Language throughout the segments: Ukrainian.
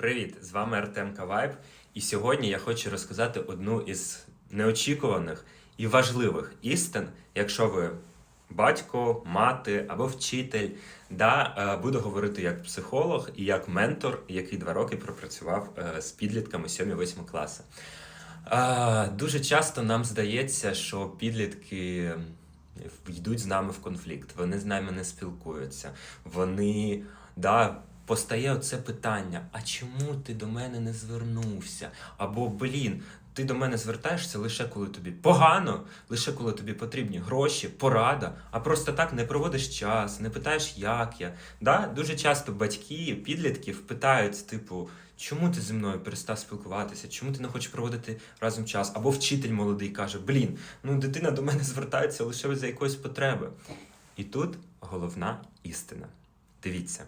Привіт! З вами Артем Кавайб. І сьогодні я хочу розказати одну із неочікуваних і важливих істин, якщо ви батько, мати або вчитель. Да, е, буду говорити як психолог і як ментор, який два роки пропрацював е, з підлітками 7-8 класу. Е, Дуже часто нам здається, що підлітки йдуть з нами в конфлікт, вони з нами не спілкуються. Вони да, постає оце питання: а чому ти до мене не звернувся? Або блін, ти до мене звертаєшся лише коли тобі погано, лише коли тобі потрібні гроші, порада, а просто так не проводиш час, не питаєш, як я. Да? Дуже часто батьки підлітків питають, типу, чому ти зі мною перестав спілкуватися, чому ти не хочеш проводити разом час? Або вчитель молодий каже: Блін, ну дитина до мене звертається лише за якоїсь потреби. І тут головна істина. Дивіться.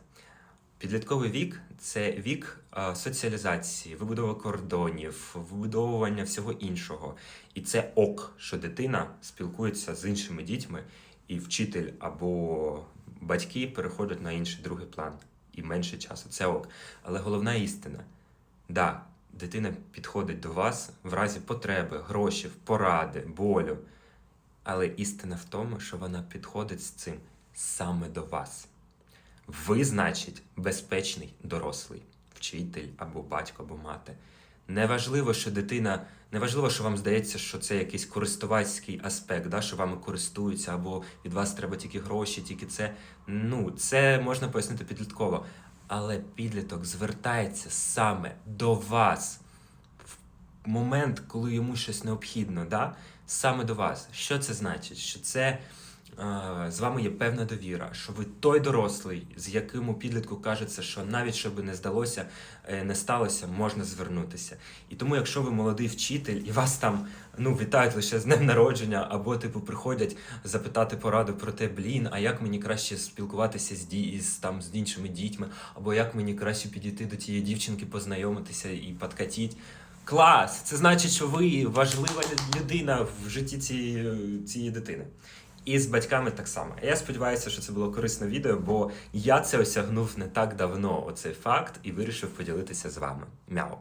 Підлітковий вік це вік е, соціалізації, вибудови кордонів, вибудовування всього іншого. І це ок, що дитина спілкується з іншими дітьми, і вчитель або батьки переходять на інший другий план і менше часу. Це ок. Але головна істина: да, дитина підходить до вас в разі потреби, грошей, поради, болю. Але істина в тому, що вона підходить з цим саме до вас. Ви, значить, безпечний дорослий, вчитель або батько, або мати. Неважливо, що дитина, неважливо, що вам здається, що це якийсь користувацький аспект, да, що вами користуються, або від вас треба тільки гроші, тільки це. Ну, це можна пояснити підлітково. Але підліток звертається саме до вас в момент, коли йому щось необхідно, да? саме до вас. Що це значить? Що це з вами є певна довіра, що ви той дорослий, з яким у підлітку кажеться, що навіть щоб не здалося, е, не сталося, можна звернутися. І тому, якщо ви молодий вчитель і вас там ну, вітають лише з днем народження, або типу приходять запитати пораду про те, блін, а як мені краще спілкуватися з ді із там з іншими дітьми, або як мені краще підійти до тієї дівчинки, познайомитися і подкатіть. Клас! Це значить, що ви важлива людина в житті цієї, цієї дитини. І з батьками так само. Я сподіваюся, що це було корисне відео, бо я це осягнув не так давно, оцей факт, і вирішив поділитися з вами. Мяу.